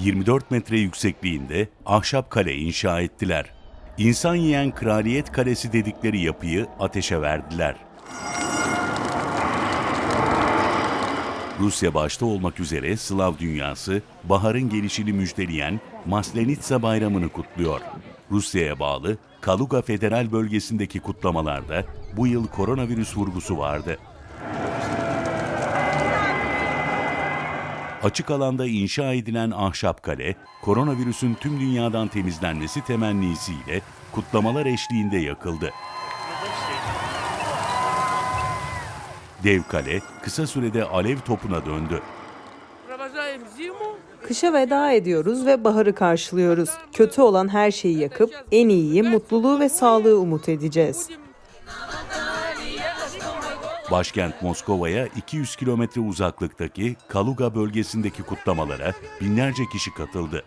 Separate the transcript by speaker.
Speaker 1: 24 metre yüksekliğinde ahşap kale inşa ettiler. İnsan yiyen kraliyet kalesi dedikleri yapıyı ateşe verdiler. Rusya başta olmak üzere Slav dünyası baharın gelişini müjdeleyen Maslenitsa Bayramı'nı kutluyor. Rusya'ya bağlı Kaluga Federal Bölgesi'ndeki kutlamalarda bu yıl koronavirüs vurgusu vardı. Açık alanda inşa edilen ahşap kale, koronavirüsün tüm dünyadan temizlenmesi temennisiyle kutlamalar eşliğinde yakıldı. Dev kale kısa sürede alev topuna döndü.
Speaker 2: Kışa veda ediyoruz ve baharı karşılıyoruz. Kötü olan her şeyi yakıp en iyiyi, mutluluğu ve sağlığı umut edeceğiz.
Speaker 1: Başkent Moskova'ya 200 kilometre uzaklıktaki Kaluga bölgesindeki kutlamalara binlerce kişi katıldı.